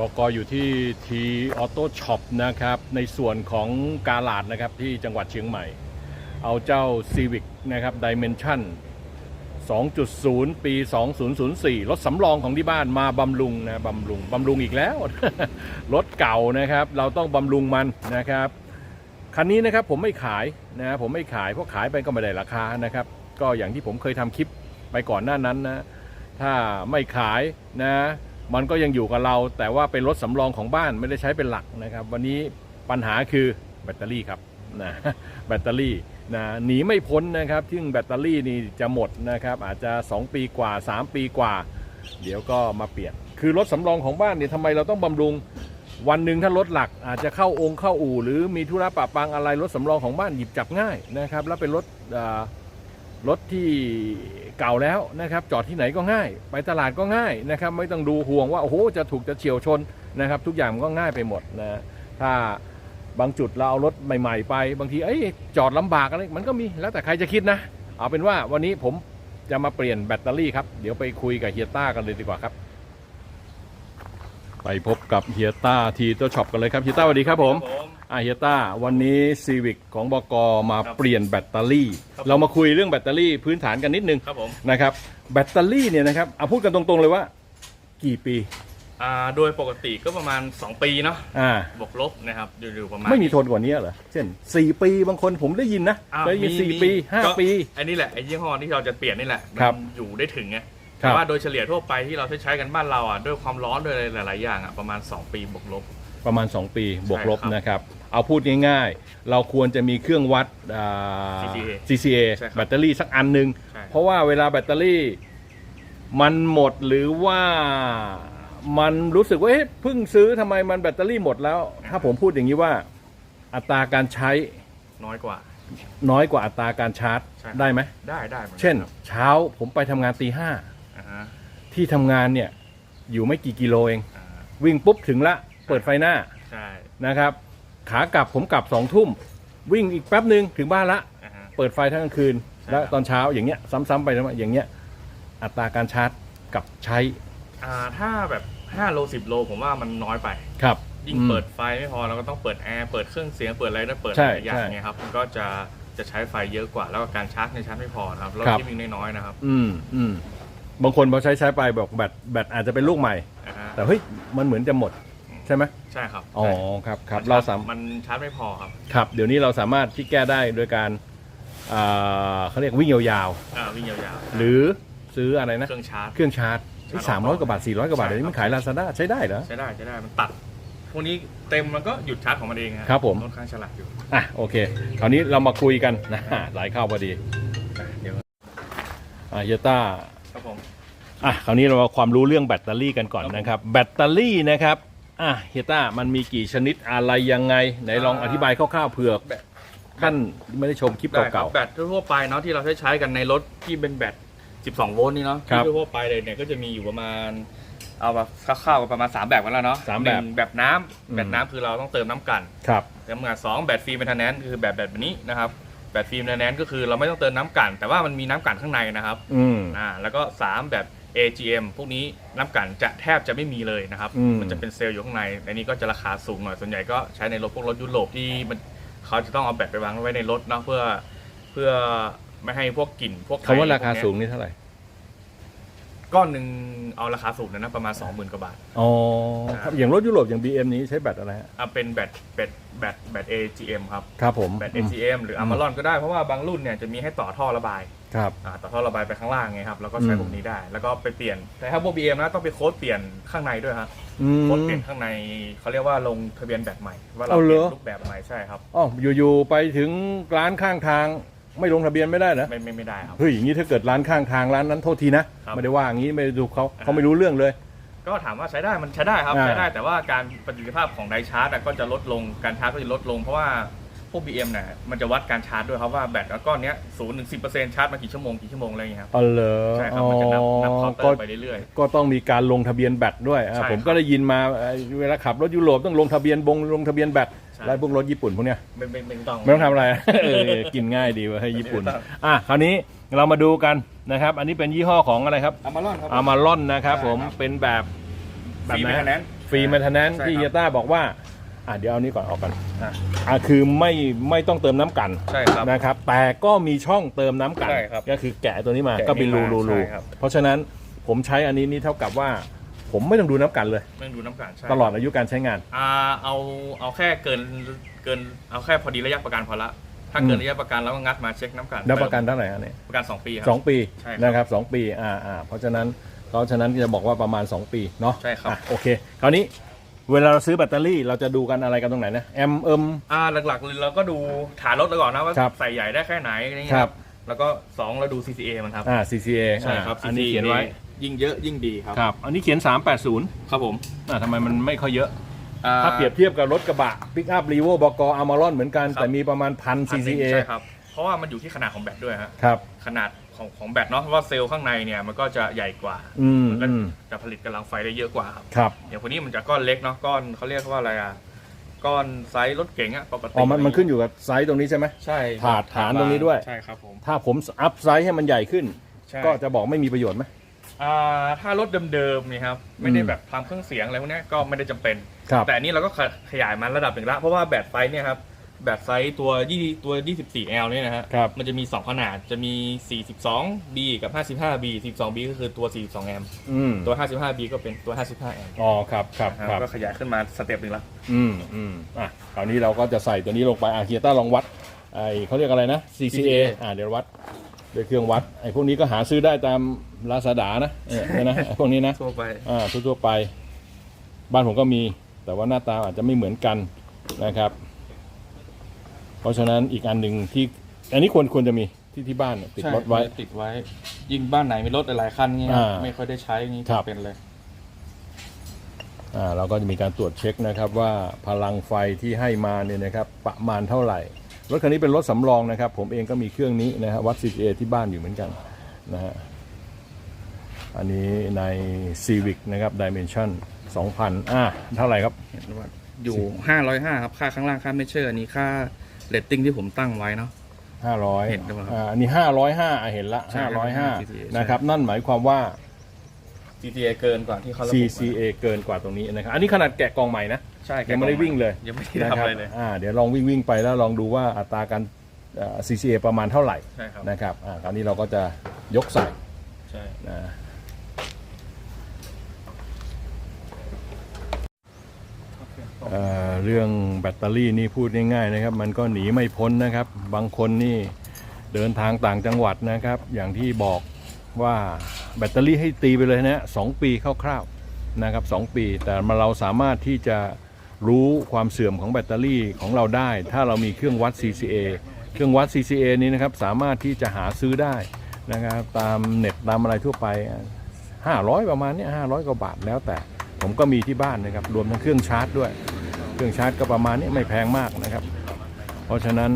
บกอยู่ที่ทีออโต้ช็อปนะครับ ในส่วนของกาลาดนะครับที่จังหวัดเชียงใหม่ เอาเจ้า Civic นะครับ Dimension 2.0 ปี 2004 รถสำรองของที่บ้านมาบำรุงนะบำรุงบำรุงอีกแล้ว รถเก่านะครับ เราต้องบำรุงมันนะครับ คันนี้นะครับผมไม่ขายนะผมไม่ขายเพราะขายไปก็ไม่ได้ราคานะครับ ก็อย่างที่ผมเคยทำคลิปไปก่อนหน้านั้นนะ ถ้าไม่ขายนะ มันก็ยังอยู่กับเรา แต่ว่าเป็นรถสำรองของบ้านไม่ได้ใช้เป็นหลักนะครับ วันนี้ปัญหาคือแบตเตอรี่ครับนะแบตเตอรี่นะหนีไม่พ้นนะครับซึ่งแบตเตอรี่นี่จะหมดนะครับ อาจจะ 2 ปีกว่า 3 ปีกว่า เดี๋ยวก็มาเปลี่ยน คือรถสำรองของบ้านเนี่ยทำไมเราต้องบำรุงวันหนึ่งถ้ารถหลักอาจจะเข้าองค์เข้าอู่ หรือมีธุระปะปังอะไรรถสำรองของบ้านหยิบจับง่ายนะครับ แล้วเป็นรถ รถที่เก่าแล้วนะครับ จอดที่ไหนก็ง่าย ไปตลาดก็ง่ายนะครับ ไม่ต้องดูห่วงว่าโอ้โหจะถูกจะเฉียวชนนะครับ ทุกอย่างมันก็ง่ายไปหมดนะถ้าบางจุดเราเอารถใหม่ ๆ ไป บางทีเอ้ยจอดลำบากอะไรมันก็มีแล้วแต่ใครจะคิดนะ เอาเป็นว่าวันนี้ผมจะมาเปลี่ยนแบตเตอรี่ครับ เดี๋ยวไปคุยกับเฮียต้ากันเลยดีกว่าครับ ไปพบกับเฮียต้าทีตัวช็อปกันเลยครับเฮียต้าสวัสดีครับผมครับผม อาเฮียต้าวันนี้ซีวิ c ของบกมาครับเปลี่ยนแบตเตอรี่ ครับ เรามาคุยเรื่องแบตเตอรี่พื้นฐานกันนิดนึงครับผมนะครับแบตเตอรี่เนี่ยนะครับเอาพูดกันตรงๆเลยว่า กี่ปีอ่าโดยปกติก็ประมาณ 2 ปีเนาะอ่าบวกลบนะครับอยู่ๆประมาณไม่มีทนกว่านี้เหรอเช่น 4 ปีบางคนผมได้ยินนะอ้าวเคยได้ยิน4ปีก็5ปี อันนี้แหละไอ้ยี่ห้อที่เราจะเปลี่ยนนี่แหละครับมันอยู่ได้ถึงไงครัแต่บว่าโดยเฉลี่ยทั่วไปที่เราใช้ใช้กันบ้านเราอะด้วยความร้อนด้วยอะไรหลาย ๆ อย่างอะประมาณ 2 ปีบวกลบ ประมาณ 2 ปีบวกลบใช่ครับ นะครับ เอาพูดง่ายๆ เราควรจะมีเครื่องวัดอ่า CCA CCA ใช่ครับแบตเตอรี่สักอันหนึ่งใช่ เพราะว่าเวลาแบตเตอรี่มันหมดหรือว่ามันรู้สึกว่าเอ๊ะเพิ่งซื้อทำไมมันแบตเตอรี่หมดแล้ว ถ้าผมพูดอย่างนี้ว่าอัตราการใช้น้อยกว่า น้อยกว่าอัตราการชาร์จใช่ ได้ไหม ได้ได้หมือกัเช่นครับเช้าผมไปทำงานตีห้าอ่าฮะที่ทำงานเนี่ยอยู่ไม่กี่กิโลเอง อ่าวิ่งปุ๊บถึงละ เปิดไฟหน้าใช่นะครับ ขากลับผมกลับสองทุ่มวิ่งอีกแป๊บหนึ่งถึงบ้านละ อ่าฮะ เปิดไฟทั้งกลางคืน ใช่แล้วครับ ตอนเช้าอย่างเงี้ยซ้ำๆไปซ้ำมาอย่างเงี้ยอัตราการชาร์จกับใช้อ่าถ้าแบบ 5 โล 10 โล ผมว่ามันน้อยไป ครับยิ่งอืม เปิดไฟไม่พอเราก็ต้องเปิดแอร์ เปิดเครื่องเสียง เปิดอะไรด้วยเปิดใช่หลายอย่างใช่เงี้ยครับมันก็จะจะใช้ไฟเยอะกว่า แล้วก็การชาร์จในยชาร์จไม่พอนะครับรถครับ ที่วิ่งน้อยๆนะครับอืมอืมบางคนพอใช้ใช้ไปบอกแบตแบตอาจจะเป็นลูกใหม่ อ่าฮะแต่เฮ้ยมันเหมือนจะหมดใช่ไหมใช่ครับอ๋อใช่ครับครับมันเราชสาร์จมันชาร์จไม่พอครับครับ เดี๋ยวนี้เราสามารถที่แก้ได้โดยการอ่าเขาเรียกวิ่งยาวอ่าวิ่งยาวๆ หรือซื้ออะไรนะๆเครื่องชาร์จเครื่องชาร์จสามร้อยกว่าบาทสี่ร้อยกว่าบาทใช่เดี๋ยวนี้มันขายลาซาด้าใช้ได้เหรอใช้ได้ใช้ได้มันตัดพวกนี้เต็มมันก็หยุดชาร์จของมันเองฮะครับผมค่อนข้างฉลาดอยู่อะโอเค คราวนี้เรามาคุยกันนะหลายเข้าพอดีอะเดี๋ยวอะเฮียต้าครับผมอะคราวนี้เรามาความรู้เรื่องแบตเตอรี่กันก่อนครับผมนะครับ แบตเตอรี่นะครับ อะเฮียต้ามันมีกี่ชนิดอะไรยังไง ไหนลองอธิบายคร่าวๆเผื่อแบตท่านไม่ได้ชมคลิปได้ครัเก่าบแบตทั่วๆไปเนาะที่เราใช้ใช้กันในรถที่เป็นแบต 12 โวลต์นี่เนาะครับที่ทั่วๆไปเลยเนี่ยก็จะมีอยู่ประมาณเอาแบบคร่าวๆประมาณ 3 แบบกันแล้วเนาะสามแบบหนึ่งแบบน้ำอืม แบบน้ำคือเราต้องเติมน้ำกันๆ ครับแล้วเมื่อสองแบตฟิล์มเมนเทนแนนคือแบบแบบนี้นะครับแบตฟิล์มเมนเทนแนนก็คือเราไม่ต้องเติมน้ำกันแต่ว่ามันมีน้ำกันข้างในนะครับอืม อ่าแล้วก็สามแบบ AGM พวกนี้น้ำกันจะแทบจะไม่มีเลยนะครับ อืม มันจะเป็นเซลล์อยู่ข้างในอันนี้ก็จะราคาสูงหน่อย ส่วนใหญ่ก็ใช้ในรถพวกรถยุโรปที่มันเขาจะต้องเอาแบตไปวางไว้ในรถเนาะเพื่อเพื่อไม่ให้พวกกลิ่นพวกไคำว่าราคาพวกเนี้ยสูงนี่เท่าไหร่ ก้อนหนึ่งเอาราคาสูงนะนะประมาณ 20,000กว่าบาท อ๋อครับ อย่างรถยุโรปอย่าง BM นี้ใช้แบตอะไรฮะอะเป็นแบตแบตแบตแบต AGM ครับ ครับผม แบตอืม AGM หรืออืม Amalon ก็ได้เพราะว่าบางรุ่นเนี่ยจะมีให้ต่อท่อระบาย ครับอ่าต่อท่อระบายไปข้างล่างไงครับแล้วก็ใช้อืมพวกนี้ได้ แล้วก็ไปเปลี่ยนแต่ถ้าพวก BM นะต้องไปโค้ดเปลี่ยนข้างในด้วยฮะอืมโค้ดเปลี่ยนข้างในเขาเรียกว่าลงทะเบียนแบตใหม่ ว่าเราเอาเปเหรลี่ยอนรูปแบบใหม่ใช่ครับอ๋ออยู่ๆไปถึงร้านข้างทางไม่ลงทะเบียนไม่ได้นะไม่ไม่ไม่ได้ครับเฮ้ยอย่างนี้ถ้าเกิดร้านข้างทางร้านนั้นโทษทีนะครับไม่ได้ว่าอย่างนี้ไม่ได้ดูเขาอ่าเขาไม่รู้เรื่องเลย ก็ถามว่าใช้ได้มันใช้ได้ครับอ่าใช้ได้แต่ว่าการประสิทธิภาพของไดชาร์จอะก็จะลดลงการชาร์จก็จะลดลงเพราะว่า พวก BM เนี่ยมันจะวัดการชาร์จด้วยครับว่าแบตก้อนเนี้ยศูนย์ถึงสิบเปอร์เซ็นต์ชาร์จมากี่ชั่วโมงกี่ชั่วโมงอะไรอย่างเงี้ยครับ อ๋อเหรอใช่ครับมันจะนับนับเคาน์เตอก็ร์ไปเรื่อย ก็ต้องมีการลงทะเบียนแบตด้วยอะใช่ผมครับก็ได้ยินมาเอ่อเวลาขับรถยุโรปต้องลงทะเบียนบงลงทะเบียนแบตใช่ แล้วพวกรถญี่ปุ่นพวกเนี้ย ๆไม่ไม่ไม่ต้อง ไม่ต้องทำอะไร เออกินง่ายดีเว่าให้ญี่ปุ่น ไม่ต้อง อะ คราวนี้เรามาดูกันนะครับ อันนี้เป็นยี่ห้อของอะไรครับ อามาลอนครับอามาลอนนะครับใช่ผมครับ เป็นแบบ แบบฟิล์มไหนเมนเทนแนน ฟรีแมนเทนแนนใช่ครับ ที่เฮียต้าบอกว่า อะเดี๋ยวเอานี้ก่อนออกกันอะอะคือไม่ไม่ต้องเติมน้ำกันใช่ครับ นะครับ แต่ก็มีช่องเติมน้ำกัน ใช่ครับก็คือแกะตัวนี้มาแกะก็เป็นรูนี่มารูรูใช่ครับ เพราะฉะนั้นผมใช้อันนี้นี่เท่ากับว่า ผมไม่ต้องดูน้ำกันเลยไม่ต้องดูน้ำกันใช่ตลอดอายุการใช้งาน อ่าเอาเอาแค่เกินเกินเอาแค่พอดีระยะประกันพอละ ถ้าเกินอืม ระยะประกันแล้วก็งัดมาเช็คน้ำกันแล้วประกันเท่าไหร่ฮะเนี่ยประกัน2ปีครั สองปีใช่ครับนะครับสองปีอ่าอ่าเพราะฉะนั้นเพราะฉะนั้นจะบอกว่าประมาณ 2 ปีเนาะใช่ครับ อะโอเค คราวนี้ เวลาเราซื้อแบตเตอรี่เราจะดูกันอะไรกันตรงไหนนะแอมเอิม อ่าหลักๆเลยเราก็ดูฐานรถเราก่อนนะว่าครับใส่ใหญ่ได้แค่ไหนอะไรเงี้คยรับแล้วก็2เราดู CCA มันครับ อ่า CCA ใช่ครับ อ่าอันนี้ CCA เขียนไว้ยิ่งเยอะยิ่งดีครับ ครับ อันนี้เขียน 380ครับผมอ่าทำไมมันไม่ค่อยเยอะ อ่ถ้าเปรียบเทียบกับรถกระบะปิกอัพรีโวบกอามารอนเหมือนกันครับแต่มีประมาณพัน พันหนึ่ง CCA ใช่ครับ เพราะว่ามันอยู่ที่ขนาดของแบตด้วยฮะ ครับ ขนาด ของของแบตเนาะเพราะว่าเซลล์ข้างในเนี่ยมันก็จะใหญ่กว่าอืมมันก็อืมจะผลิตกำลังไฟได้เยอะกว่าครับครับอย่างคนนี้มันจะก้อนเล็กเนาะก้อนเขาเรียกว่าอะไรอะก้อนไซส์รถเก๋งอะปกติอ๋อมันมันขึ้นอยู่กับไซส์ตรงนี้ใช่ไหม ใช่ถาดฐานตรงนี้ด้วย ใช่ครับผมถ้าผมอัพไซส์ให้มันใหญ่ขึ้น ใช่ ก็จะบอกไม่มีประโยชน์ไหม อ่าถ้ารถเดิมๆเนี่ยครับไม่ได้อืม แบบทำเครื่องเสียงอะไรพวกเนี้ยก็ไม่ได้จำเป็น ครับ แต่อันนี้เราก็ขขยายมาระดับหนึ่งละเพราะว่าแบตไซส์เนี่ยครับ แบตไซส์ตัว20ตัว 24L เนี่ยนะฮะ ครับ มันจะมี 2 ขนาด จะมี 42B กับ 55B 42B ก็คือตัว 42แอมป์อืมตัว 55B ก็เป็นตัว 55แอมป์อ๋อครับครับนะครับก็ขยายขึ้นมาสเต็ปหนึ่งละอืมอืมอะคราวนี้เราก็จะใส่ตัวนี้ลงไปอะเฮียต้าลองวัดไอเขาเรียกอะไรนะ CCA อ่าเดี๋ยววัดด้วยเครื่องวัดไอพวกนี้ก็หาซื้อได้ตามลาซาด้านะเออเนี่ยนะไอพวกนี้นะ ทั่วไป อ่าทั่วๆไป บ้านผมก็มี แต่ว่าหน้าตาอาจจะไม่เหมือนกันนะครับ เพราะฉะนั้นอีกอันหนึ่งที่ อันนี้ควรควรจะมีที่ที่บ้านเนี่ยติดรถไว้ ติดไว้ ยิ่งบ้านไหนมีรถหลายๆคันเงี้ยอ่าไม่ค่อยได้ใช้งี้ครับ เป็นเลย อ่าเราก็จะมีการตรวจเช็คนะครับว่าพลังไฟที่ให้มาเนี่ยนะครับประมาณเท่าไหร่ รถคันนี้เป็นรถสำรองนะครับ ผมเองก็มีเครื่องนี้นะฮะวัด CCA ที่บ้านอยู่เหมือนกันนะฮะอันนี้ใน Civic นะครับ Dimension 2,000 อ่าเท่าไหร่ครับเห็นว่าอยู่505ครับ ค่าข้างล่างค่าไม่เชื่ออันนี้ค่า เรตติ้งที่ผมตั้งไว้เนาะ500เห็นด้วยครับอ่าอันนี้505อะเห็นละใช่505นะครับ นั่นหมายความว่า CTA เกินกว่าที่เขาระบุไว้ CCA เกินกว่าตรงนี้นะครับ อันนี้ขนาดแกะกองใหม่นะ ใช่ยังไม่ได้วิ่งเลย ยังไม่ได้นะทำครัอะไรเลย อ่าเดี๋ยวลองวิ่งวิ่งไปแล้วลองดูว่าอัตราการเอ่อ CCA ประมาณเท่าไหร่ใช่ครับ นะครับอ่าคราวนี้เราก็จะยกใส่ใช่ นะ เรื่องแบตเตอรี่นี่พูดง่ายๆนะครับ มันก็หนีไม่พ้นนะครับ บางคนนี่เดินทางต่างจังหวัดนะครับ อย่างที่บอกว่าแบตเตอรี่ให้ตีไปเลยนะสองปีคร่าวๆนะครับสองปี แต่มาเราสามารถที่จะรู้ความเสื่อมของแบตเตอรี่ของเราได้ ถ้าเรามีเครื่องวัด CCA เครื่องวัด CCA นี้นะครับสามารถที่จะหาซื้อได้นะครับตามเน็ตตามอะไรทั่วไป 500 ประมาณนี้500 กว่าบาทแล้วแต่ผมก็มีที่บ้านนะครับ รวมทั้งเครื่องชาร์จด้วย เครื่องชาร์จก็ประมาณนี้ไม่แพงมากนะครับ เพราะฉะนั้น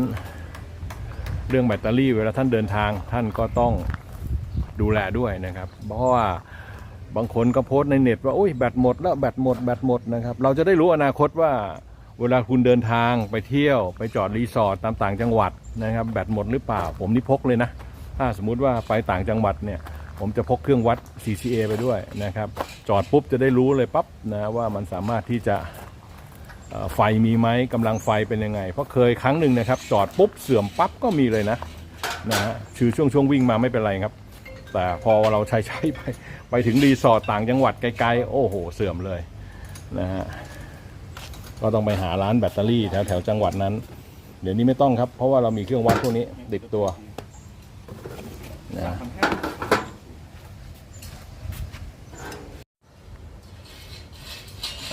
เรื่องแบตเตอรี่เวลาท่านเดินทางท่านก็ต้องดูแลด้วยนะครับ เพราะว่าบางคนก็โพสในเน็ตว่าโอ้ยแบตหมดแล้วแบตหมดแบตหมดนะครับเราจะได้รู้อนาคตว่าเวลาคุณเดินทางไปเที่ยวไปจอดรีสอร์ทตามต่างจังหวัดนะครับแบตหมดหรือเปล่า ผมนี่พกเลยนะ ถ้าสมมุติว่าไปต่างจังหวัดเนี่ย ผมจะพกเครื่องวัด CCA ไปด้วยนะครับ จอดปุ๊บจะได้รู้เลยปั๊บนะว่ามันสามารถที่จะ ไฟมีไหมกำลังไฟเป็นยังไง เพราะเคยครั้งหนึ่งนะครับ จอดปุ๊บเสื่อมปั๊บก็มีเลยนะนะฮะคือช่วงช่วงวิ่งมาไม่เป็นไรครับ แต่พอเราใช้ใช้ไปไปถึงรีสอร์ทต่างจังหวัดไกลๆ โอ้โห เสื่อมเลยนะฮะก็ต้องไปหาร้านแบตเตอรี่แถวแถวจังหวัดนั้น เดี๋ยวนี้ไม่ต้องครับ เพราะว่าเรามีเครื่องวัดพวกนี้ติดตัวนะ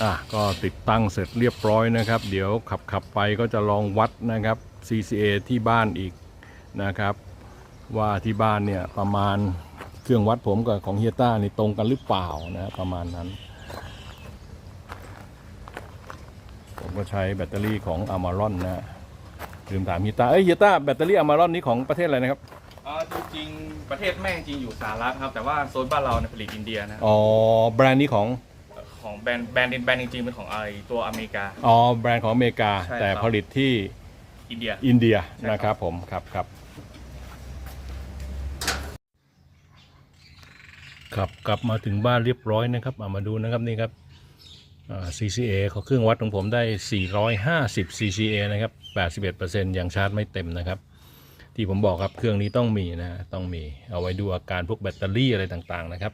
อะก็ติดตั้งเสร็จเรียบร้อยนะครับ เดี๋ยวขับขับไปก็จะลองวัดนะครับ CCA ที่บ้านอีกนะครับ ว่าที่บ้านเนี่ยประมาณเครื่องวัดผมกับของเฮียต้านี่ตรงกันหรือเปล่านะประมาณนั้น ผมก็ใช้แบตเตอรี่ของอ m มารอนนะลืมถามเฮียต้าเอ้ยเฮียต้าแบตเตอรี่อ m มารอนนี้ของประเทศอะไรนะครับอ่าจริงๆประเทศแม่งจริงอยู่สหรัฐครับ แต่ว่าโซนบ้านเราเนี่ยผลิตอินเดียนะอ๋อแบรนด์นี้ของ ของแบรนด์แบรนด์แบรนด์จริงๆเป็นของไอตัวอเมริกา อ๋อแบรนด์ของอเมริกา ใช่ครับ แต่ผลิตที่อินเดีย อินเดียใช่ครับ นะครับผมครับครับครับกลับมาถึงบ้านเรียบร้อยนะครับเอามาดูนะครับนี่ครับอ่า CCA เขาเครื่องวัดของผมได้ 450 CCA นะครับ81%ยังชาร์จไม่เต็มนะครับ ที่ผมบอกครับเครื่องนี้ต้องมีนะฮะต้องมีเอาไว้ดูอาการพวกแบตเตอรี่อะไรต่างๆนะครับ